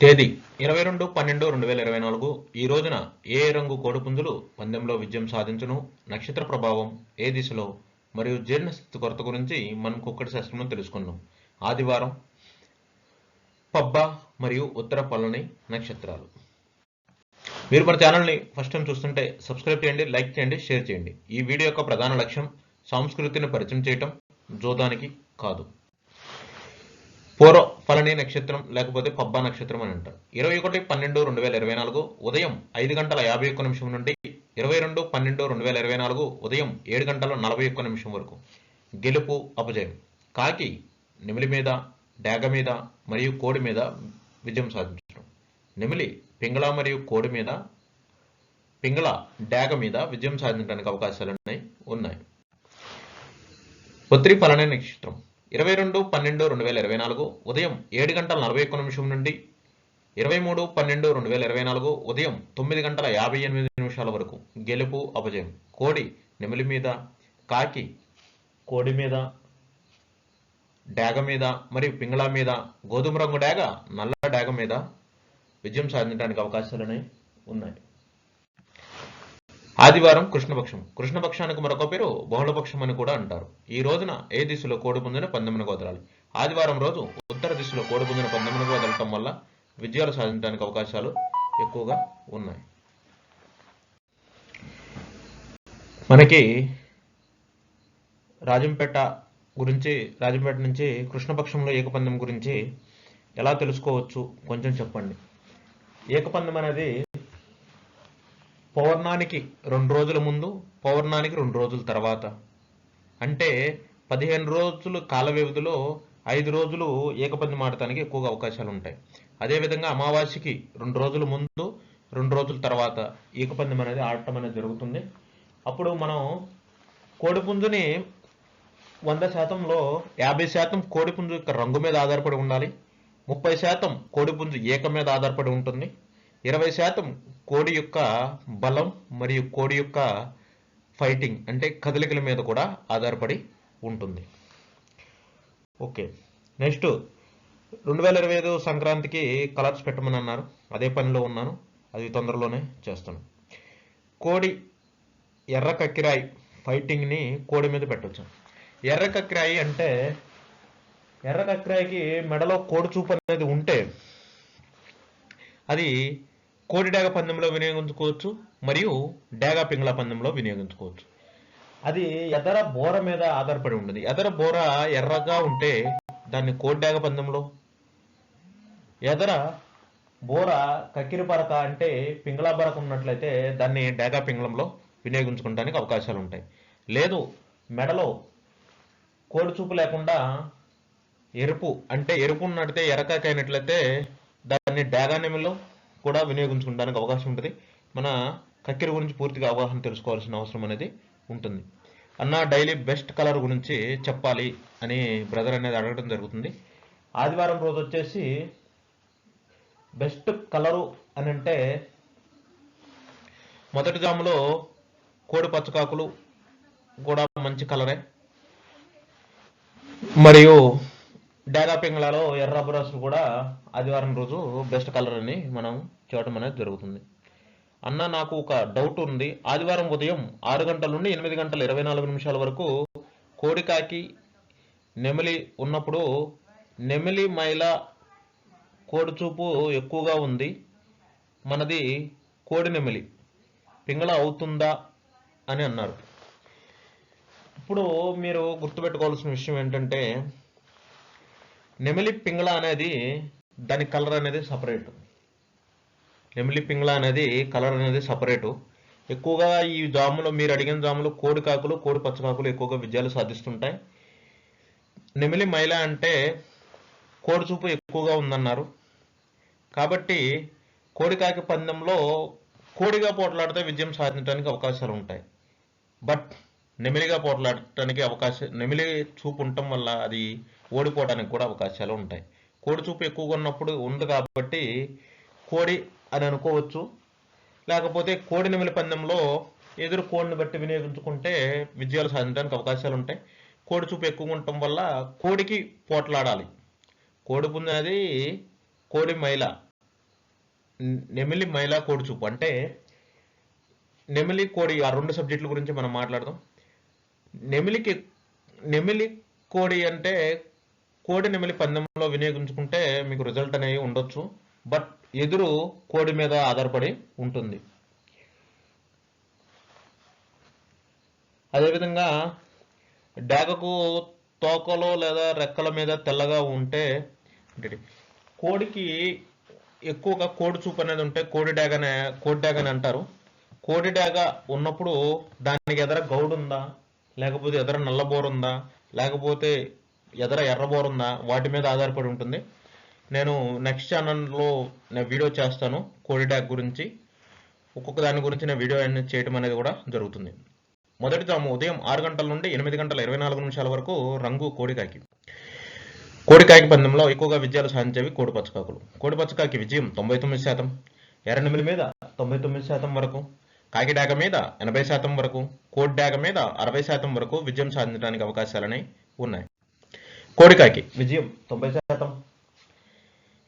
తేదీ ఇరవై రెండు పన్నెండు రెండు వేల ఇరవై నాలుగు. ఈ రోజున ఏ రంగు కోడిపుంజులు పందెంలో విజయం సాధించును? నక్షత్ర ప్రభావం ఏ దిశలో? మరియు జీర్ణస్థితి కొరత గురించి మనం కుక్కడి శాస్త్రంలో తెలుసుకున్నాం ఆదివారం పబ్బ మరియు ఉత్తర పల్లని నక్షత్రాలు. మీరు మన ఛానల్ని ఫస్ట్ టైం చూస్తుంటే సబ్స్క్రైబ్ చేయండి లైక్ చేయండి షేర్ చేయండి. ఈ వీడియో యొక్క ప్రధాన లక్ష్యం సంస్కృతిని పరిచయం చేయటం జోదానికి కాదు. పూర్వ ఫలని నక్షత్రం లేకపోతే పబ్బా నక్షత్రం అని అంటారు. ఇరవై ఒకటి పన్నెండు రెండు వేల ఇరవై నాలుగు ఉదయం ఐదు గంటల యాభై ఒక్క నిమిషం నుండి ఇరవై రెండు పన్నెండు రెండు వేల ఇరవై నాలుగు ఉదయం ఏడు గంటల నలభై ఒక్క నిమిషం వరకు. గెలుపు అపజయం. కాకి నెమిలి మీద డాగ మీద మరియు కోడి మీద విజయం సాధించడం. నెమిలి పింగళ మరియు కోడి మీద పింగళ డాగ మీద విజయం సాధించడానికి అవకాశాలు ఉన్నాయి. ఉన్నాయి. పుత్రి ఫలనే నక్షత్రం. ఇరవై రెండు పన్నెండు రెండు వేల ఇరవై నాలుగు ఉదయం ఏడు గంటల నలభై ఒక్క నిమిషం నుండి ఇరవై మూడు పన్నెండు రెండు వేల ఇరవై నాలుగు ఉదయం తొమ్మిది గంటల యాభై ఎనిమిది నిమిషాల వరకు. గెలుపు అపజయం. కోడి నెమిలి మీద. కాకి కోడి మీద. డాగ మీద. మరియు పింగళ మీద. గోధుమ రంగు డాగ నల్ల డాగ మీద. విజయం సాధించడానికి అవకాశాలు ఉన్నాయి. ఆదివారం కృష్ణపక్షం. కృష్ణపక్షానికి మరొక పేరు బహుళపక్షం అని కూడా అంటారు. ఈ రోజున ఏ దిశలో కోడిపుంజున పందెమ్మిన కోదలాలి ఆదివారం రోజు ఉత్తర దిశలో కోడిపుంజున పందెమునకు కోదలటం వల్ల విజయాలు సాధించడానికి అవకాశాలు ఎక్కువగా ఉన్నాయి. మనకి రాజంపేట గురించి రాజంపేట నుంచి కృష్ణపక్షంలో ఏకపందెం గురించి ఎలా తెలుసుకోవచ్చు? కొంచెం చెప్పండి. ఏకపందెం అనేది పౌర్ణానికి రెండు రోజుల ముందు పౌర్ణానికి రెండు రోజుల తర్వాత. అంటే పదిహేను రోజులు కాల వ్యవధిలో ఐదు రోజులు ఏకపంది ఆడటానికి ఎక్కువగా అవకాశాలు ఉంటాయి. అదేవిధంగా అమావాస్యకి రెండు రోజుల ముందు రెండు రోజుల తర్వాత ఏకపందం అనేది ఆడటం అనేది జరుగుతుంది. అప్పుడు మనం కోడిపుంజుని వంద శాతంలో యాభై శాతం కోడిపుంజు యొక్క రంగు మీద ఆధారపడి ఉండాలి. ముప్పై శాతం కోడిపుంజు ఏక మీద ఆధారపడి ఉంటుంది. ఇరవై శాతం కోడి యొక్క బలం మరియు కోడి యొక్క ఫైటింగ్ అంటే కదలికల మీద కూడా ఆధారపడి ఉంటుంది. ఓకే. నెక్స్ట్ రెండు వేల ఇరవై ఐదు సంక్రాంతికి కలర్స్ పెట్టమని అన్నారు అదే పనిలో ఉన్నాను. అది తొందరలోనే చేస్తాను. కోడి ఎర్ర కక్కిరాయి ఫైటింగ్ని కోడి మీద పెట్టవచ్చు ఎర్ర కక్కిరాయి అంటే ఎర్ర కక్కిరాయికి మెడలో కోడి చూపు అనేది ఉంటే అది కోడి డాగ పందెంలో వినియోగించుకోవచ్చు మరియు డాగ పింగళ పందెంలో వినియోగించుకోవచ్చు. అది ఎదర బోర మీద ఆధారపడి ఉంటుంది. ఎదర బోర ఎర్రగా ఉంటే దాన్ని కోడి డాగ పందెంలో? ఎదర బోర కక్కిరి పరక అంటే పింగళ బరక ఉన్నట్లయితే దాన్ని డాగా పింగళంలో వినియోగించుకోవడానికి అవకాశాలు ఉంటాయి. లేదు మెడలో కోడి చూపు లేకుండా ఎరుపు అంటే ఎరుపు ఉన్నట్టయితే ఎరకాకైనట్లయితే దాన్ని డాగా నెమిలో కూడా వినియోగించుకోవడానికి అవకాశం ఉంటుంది. మన కక్కెర గురించి పూర్తిగా అవగాహన తెలుసుకోవాల్సిన అవసరం అనేది ఉంటుంది. అన్న డైలీ బెస్ట్ కలర్ గురించి చెప్పాలి అని బ్రదర్ అనేది అడగడం జరుగుతుంది. ఆదివారం రోజు వచ్చేసి బెస్ట్ కలరు అని అంటే మొదటి జాములో కోడి పచ్చకాకులు కూడా మంచి కలరే. మరియు డాగా పింగళాలో ఎర్ర బ్రష్లు కూడా ఆదివారం రోజు బెస్ట్ కలర్ అని మనం చూడటం అనేది జరుగుతుంది. అన్న నాకు ఒక డౌట్ ఉంది. ఆదివారం ఉదయం ఆరు గంటల నుండి ఎనిమిది గంటల ఇరవై నాలుగు నిమిషాల వరకు కోడికాకి నెమిలి ఉన్నప్పుడు నెమిలి మైల కోడిచూపు ఎక్కువగా ఉంది. మనది కోడి నెమిలి. పింగళ అవుతుందా అని అన్నారు. ఇప్పుడు మీరు గుర్తుపెట్టుకోవాల్సిన విషయం ఏంటంటే నెమిలి పింగళ అనేది దాని కలర్ అనేది సపరేట్. నెమిలి పింగళ అనేది కలర్ అనేది సపరేటు. ఎక్కువగా ఈ జాములో మీరు అడిగిన జాములు కోడి కాకులు కోడి పచ్చకాకులు ఎక్కువగా విజయాలు సాధిస్తుంటాయి. నెమిలి మైల అంటే కోడి చూపు ఎక్కువగా ఉందన్నారు. కాబట్టి కోడికాకి పందెంలో కోడిగా పోట్లాడితే విజయం సాధించడానికి అవకాశాలు ఉంటాయి బట్ నెమిలిగా పోట్లాడటానికి అవకాశం నెమిలి చూపు ఉండటం వల్ల అది ఓడిపోవడానికి కూడా అవకాశాలు ఉంటాయి. కోడి చూపు ఎక్కువగా ఉన్నప్పుడు ఉంది కాబట్టి కోడి అని అనుకోవచ్చు. లేకపోతే కోడి నెమిలి పందెంలో ఎదురు కోడిని బట్టి వినియోగించుకుంటే విజయాలు సాధించడానికి అవకాశాలు ఉంటాయి. కోడి చూపు ఎక్కువ ఉండటం వల్ల కోడికి పోట్లాడాలి. కోడి పుంజనేది కోడి మైల నెమిలి మైల కోడి చూపు. అంటే నెమిలి కోడి ఆ రెండు సబ్జెక్టుల గురించి మనం మాట్లాడదాం. నెమిలికి నెమిలి కోడి అంటే కోడి నెమిలి పందెంలో వినియోగించుకుంటే మీకు రిజల్ట్ అనేవి ఉండొచ్చు. బట్ ఎదురు కోడి మీద ఆధారపడి ఉంటుంది. అదేవిధంగా డాగకు తోకలో లేదా రెక్కల మీద తెల్లగా ఉంటే కోడికి ఎక్కువగా కోడి చూపు అనేది ఉంటే కోడి డాగనే కోడి డాగ అని అంటారు. కోడి డాగ ఉన్నప్పుడు దానికి ఎదర గౌడు ఉందా? లేకపోతే ఎదర నల్లబోరు ఉందా? లేకపోతే ఎదర ఎర్రబోరు ఉందా? వాటి మీద ఆధారపడి ఉంటుంది. నేను నెక్స్ట్ ఛానల్లో నేను వీడియో చేస్తాను కోడి ట్యాగ్ గురించి. ఒక్కొక్క దాని గురించి నేను వీడియో అనేది చేయడం అనేది కూడా జరుగుతుంది. మొదటి తాము ఉదయం ఆరు గంటల నుండి ఎనిమిది గంటల ఇరవై నాలుగు నిమిషాల వరకు రంగు కోడికాకి కోడికాకి పందెంలో ఎక్కువగా విజయాలు సాధించేవి కోడి పచ్చకాకులు. కోడి పచ్చకాకి విజయం తొంభై తొమ్మిది శాతం. ఎర్రనెమిలి మీద తొంభై తొమ్మిది శాతం వరకు. కాకిడాగ మీద ఎనభై శాతం వరకు కోడి డాగ మీద అరవై శాతం వరకు విజయం సాధించడానికి అవకాశాలని ఉన్నాయి. కోడికాకి విజయం తొంభై శాతం.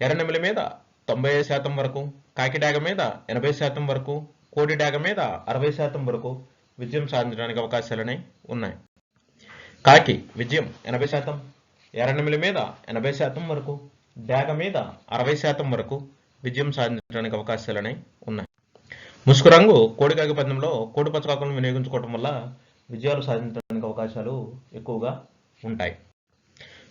ఎర్రనెమిలి మీద తొంభై శాతం వరకు కాకిడాగ మీద ఎనభై శాతం వరకు కోడి డాగ మీద అరవై శాతం వరకు విజయం సాధించడానికి అవకాశాలని ఉన్నాయి. కాకి విజయం ఎనభై శాతం. ఎర్రనెమిలి మీద ఎనభై శాతం వరకు డాగ మీద అరవై శాతం వరకు విజయం సాధించడానికి అవకాశాలని ఉన్నాయి. ముసుగు రంగు కోడికాకి పందెంలో కోడి పచ్చకాకులను వినియోగించుకోవటం వల్ల విజయాలు సాధించడానికి అవకాశాలు ఎక్కువగా ఉంటాయి.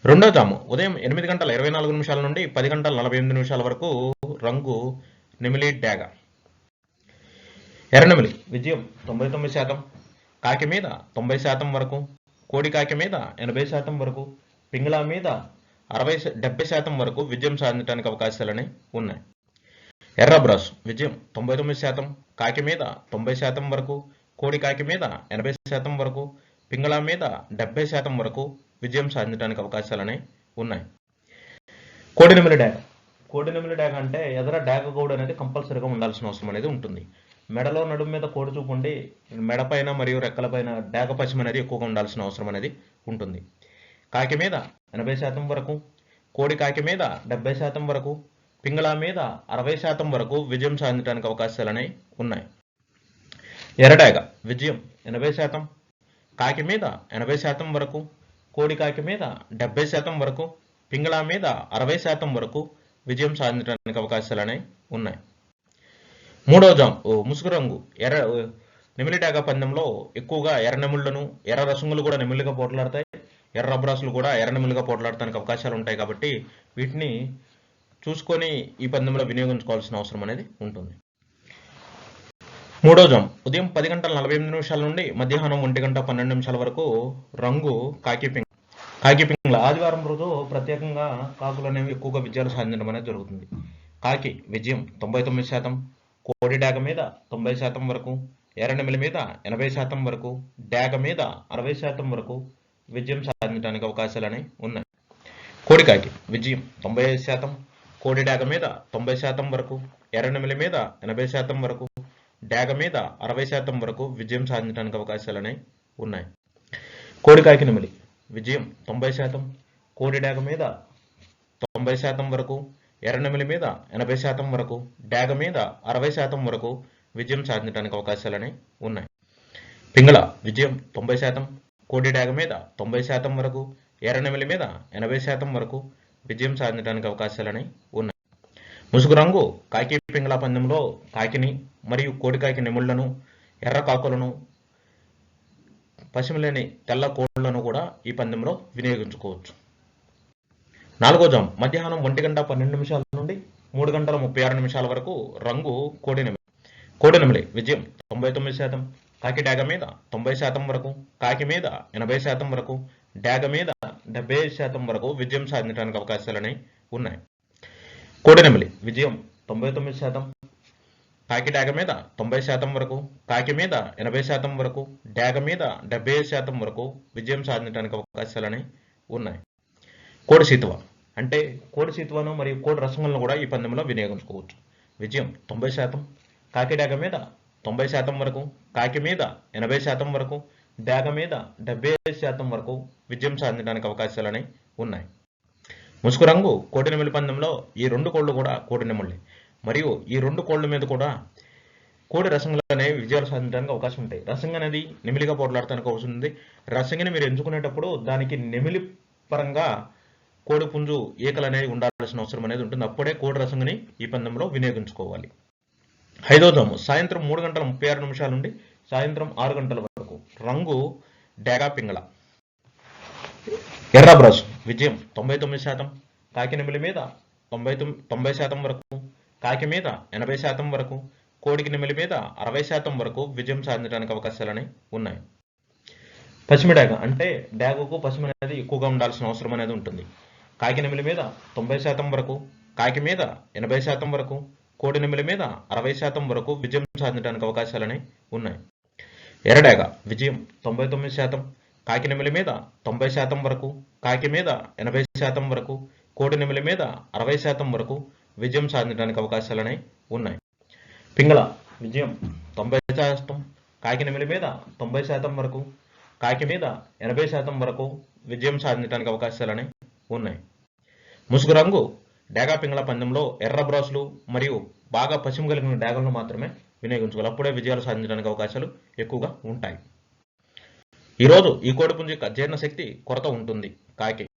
రెండో జాము. ఉదయం ఎనిమిది గంటల ఇరవై నాలుగు నిమిషాల నుండి పది గంటల నలభై ఎనిమిది నిమిషాల వరకు రంగు నెమిలి డాగ ఎర్రనెమిలి విజయం తొంభై తొమ్మిది శాతం. కాకి మీద తొంభై శాతం వరకు. కోడి కాకి మీద ఎనభై శాతం వరకు. పింగళా మీద అరవై డెబ్బై శాతం వరకు విజయం సాధించడానికి అవకాశాలని ఉన్నాయి. ఎర్ర బ్రాస్ విజయం తొంభై తొమ్మిది శాతం కాకి మీద తొంభై శాతం వరకు కోడి కాకి మీద ఎనభై శాతం వరకు పింగళ మీద డెబ్బై శాతం వరకు విజయం సాధించడానికి అవకాశాలనే ఉన్నాయి. కోడినెమిలి డాగ. కోడినెమిలి డాగ అంటే ఎదర డాగ గౌడ్ అనేది కంపల్సరీగా ఉండాల్సిన అవసరం అనేది ఉంటుంది. మెడలో నడుము మీద కోడి చూపు ఉండి మెడపైన మరియు రెక్కలపైన డాగ పశ్చిమ అనేది ఎక్కువగా ఉండాల్సిన అవసరం అనేది ఉంటుంది. కాకి మీద ఎనభై శాతం వరకు కోడి కాకి మీద డెబ్బై శాతం వరకు పింగళా మీద అరవై శాతం వరకు విజయం సాధించడానికి అవకాశాలని ఉన్నాయి. ఎర్రడాగ విజయం ఎనభై శాతం. కాకి మీద ఎనభై శాతం వరకు కోడి కాకి మీద డెబ్బై శాతం వరకు పింగళా మీద అరవై శాతం వరకు విజయం సాధించడానికి అవకాశాలనే ఉన్నాయి. మూడవ జాం ఓ ముసుగు రంగు ఎర్ర ఓ పందెంలో ఎక్కువగా ఎర్ర నెమిళ్ళను ఎర్ర రసములు కూడా నెమిలిగా పోట్లాడతాయి. ఎర్ర రబ్బరాసులు కూడా ఎర్ర నెమిలిగా పోట్లాడటానికి అవకాశాలు ఉంటాయి కాబట్టి వీటిని చూసుకొని ఈ పందెంలో వినియోగించుకోవాల్సిన అవసరం అనేది ఉంటుంది. మూడో జం. ఉదయం పది గంటల నలభై ఎనిమిది నిమిషాల నుండి మధ్యాహ్నం ఒంటి గంట పన్నెండు నిమిషాల వరకు రంగు కాకి పింగ్ కాకి పింగ్ల ఆదివారం రోజు ప్రత్యేకంగా కాకులు అనేవి ఎక్కువగా విజయాలు సాధించడం అనేది జరుగుతుంది. కాకి విజయం తొంభై తొమ్మిది శాతం కోడి డాగ మీద తొంభై శాతం వరకు ఎర్రనెమిలి మీద ఎనభై శాతం వరకు డాగ మీద అరవై శాతం వరకు విజయం సాధించడానికి అవకాశాలు అనేవి ఉన్నాయి. కోడికాకి విజయం తొంభై ఐదు శాతం కోడి డాగ మీద తొంభై శాతం వరకు ఎర్రనెమిలి మీద ఎనభై శాతం వరకు డాగ మీద అరవై శాతం వరకు విజయం సాధించడానికి అవకాశాలని ఉన్నాయి. కోడికాకి నెమిలి విజయం తొంభై శాతం కోడి డాగ మీద తొంభై శాతం వరకు ఎర్రనెమిలి మీద ఎనభై శాతం వరకు డాగ మీద అరవై శాతం వరకు విజయం సాధించడానికి అవకాశాలని ఉన్నాయి. పింగళ విజయం తొంభై శాతం కోడి డాగ మీద తొంభై శాతం వరకు ఎర్రనెమిలి మీద ఎనభై శాతం వరకు విజయం సాధించడానికి అవకాశాలని ఉన్నాయి. ముసుగు రంగు కాకి పింగళ పందెంలో కాకిని మరియు కోడికాకి నెముళ్ళను ఎర్ర కాకులను పశ్చిమలేని తెల్ల కోళ్ళను కూడా ఈ పందెంలో వినియోగించుకోవచ్చు. నాలుగో జాం మధ్యాహ్నం ఒంటి గంట పన్నెండు నిమిషాల నుండి మూడు గంటల ముప్పై ఆరు నిమిషాల వరకు రంగు కోడినెమిలి కోడినెమిలి విజయం తొంభై తొమ్మిది శాతం కాకి డాగ మీద తొంభై శాతం వరకు కాకి మీద ఎనభై శాతం వరకు డాగ మీద డెబ్బై శాతం వరకు విజయం సాధించడానికి అవకాశాలని ఉన్నాయి. కోడినెమిలి విజయం తొంభై తొమ్మిది శాతం. కాకి డాగ మీద తొంభై శాతం వరకు కాకి మీద ఎనభై శాతం వరకు డాగ మీద డెబ్బై శాతం వరకు విజయం సాధించడానికి అవకాశాలని ఉన్నాయి. కోడి సీతువ అంటే కోడి సీతువను మరియు కోడి రసములను కూడా ఈ పందెంలో వినియోగించుకోవచ్చు. విజయం తొంభై శాతం. కాకి డాగ మీద తొంభై శాతం వరకు కాకి మీద ఎనభై శాతం వరకు డాగ మీద డెబ్బై శాతం వరకు విజయం సాధించడానికి అవకాశాలని ఉన్నాయి. ముసుగు రంగు కోటినెమిలి పందెంలో ఈ రెండు కోళ్ళు కూడా కోడి మరియు ఈ రెండు కోళ్ళ మీద కూడా కోడి రసంగులు అనేవి విజయాలు సాధించడానికి అవకాశం ఉంటాయి. రసంగ అనేది నెమిలిగా పోట్లాడటానికి అవసరం ఉంది. రసంగిని మీరు ఎంచుకునేటప్పుడు దానికి నెమిలి పరంగా కోడి పుంజు ఈకలు అనేవి ఉండాల్సిన అవసరం అనేది ఉంటుంది. అప్పుడే కోడి రసంగిని ఈ పందెంలో వినియోగించుకోవాలి. ఐదో జాము సాయంత్రం మూడు గంటల ముప్పై ఆరు నిమిషాల నుండి సాయంత్రం ఆరు గంటల వరకు రంగు డేగా పింగళ. ఎర్ర బ్రష్ విజయం తొంభై తొమ్మిది శాతం. కాకి నెమిలి మీద తొంభై తొమ్మిది తొంభై శాతం వరకు. కాకి మీద ఎనభై శాతం వరకు. కోడికి నెమిలి మీద అరవై శాతం వరకు విజయం సాధించడానికి అవకాశాలని ఉన్నాయి. పశ్చిమ డాగ అంటే డాగకు పశ్చిమ అనేది ఎక్కువగా ఉండాల్సిన అవసరం అనేది ఉంటుంది. కాకి నెమిలి మీద తొంభై శాతం వరకు. కాకి మీద ఎనభై శాతం వరకు. కోడి నెమిలి మీద అరవై శాతం వరకు విజయం సాధించడానికి అవకాశాలని ఉన్నాయి. ఎర్రడాగ విజయం తొంభై తొమ్మిది శాతం. కాకినెమిలి మీద తొంభై శాతం వరకు కాకి మీద ఎనభై శాతం వరకు కోడి నెమిలి మీద అరవై శాతం వరకు విజయం సాధించడానికి అవకాశాలని ఉన్నాయి. పింగళ విజయం తొంభై శాతం. కాకినెమిలి మీద తొంభై శాతం వరకు కాకి మీద ఎనభై శాతం వరకు విజయం సాధించడానికి అవకాశాలని ఉన్నాయి. ముసుగు రంగు డేగా పింగళ పందెంలో ఎర్ర బ్రాసులు మరియు బాగా పశ్చిమ కలిగిన డాగలను మాత్రమే వినియోగించుకోవాలి. అప్పుడే విజయాలు సాధించడానికి అవకాశాలు ఎక్కువగా ఉంటాయి. ఈరోజు ఈ కోడిపుంజు యొక్క శక్తి కొరత ఉంటుంది. కాకి.